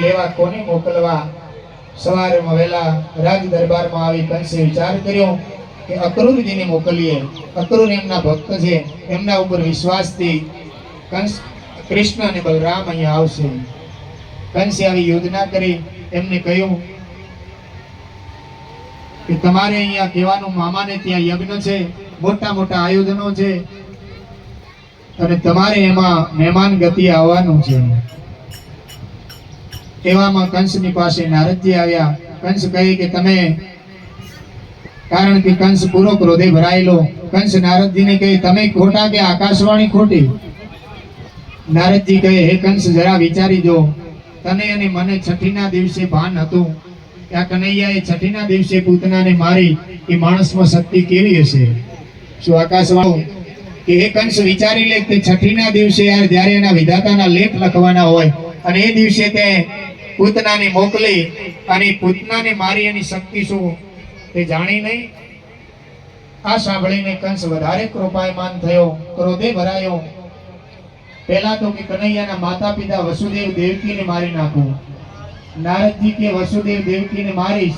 લેવા કોને મોકલવા? સવારમાં વહેલા રાજ દરબારમાં આવી કંસે વિચાર કર્યો કે અક્રૂરજીને મોકલીએ. અક્રૂર એમના ભક્ત છે, એમના ઉપર વિશ્વાસથી કંસ કૃષ્ણ અને બલરામ અહીંયા આવશે. કંસે આવી યોજના કરી, એમને કહ્યું કે તમારે અહીંયા કહેવાનું મામાને ત્યાં યજ્ઞ છે, મોટા મોટા આયોજનો છે, અને તમારે એમાં મહેમાન ગતિ આવવાનું છે. એવામાં કંસની પાસે નારદજી આવ્યા. કંસ કહે કે, તમે કારણ કે કંસ પૂરો ક્રોધે ભરાયેલો. કંસ નારદજીને કહે, તમે ખોટા કે આકાશવાણી ખોટી? નારદજી કહે, હે કંસ, જરા વિચારી જો. તને અને મને છઠ્ઠીના દિવસે ભાન હતું. આ કનૈયાએ છઠ્ઠીના દિવસે પૂતનાને મારી એ માણસમાં શક્તિ કેવી હશે? શું આકાશવાણું કે એ કંસ, વિચારી લે કે છઠ્ઠીના દિવસે યાર જ્યારે એના વિધાતાના લેખ લખવાના હોય અને એ દિવસે તે પૂતનાને મોકલી અને પૂતનાને મારી એની શક્તિ શું તે જાણી નહીં. આ સાંભળીને કંસ વધારે કૃપાયમાન થયો, ક્રોધે ભરાયો. પહેલા તો કે કનૈયાના માતા પિતા વસુદેવ દેવકીને મારી નાખું. નારદજી કે વસુદેવ દેવકીને મારીશ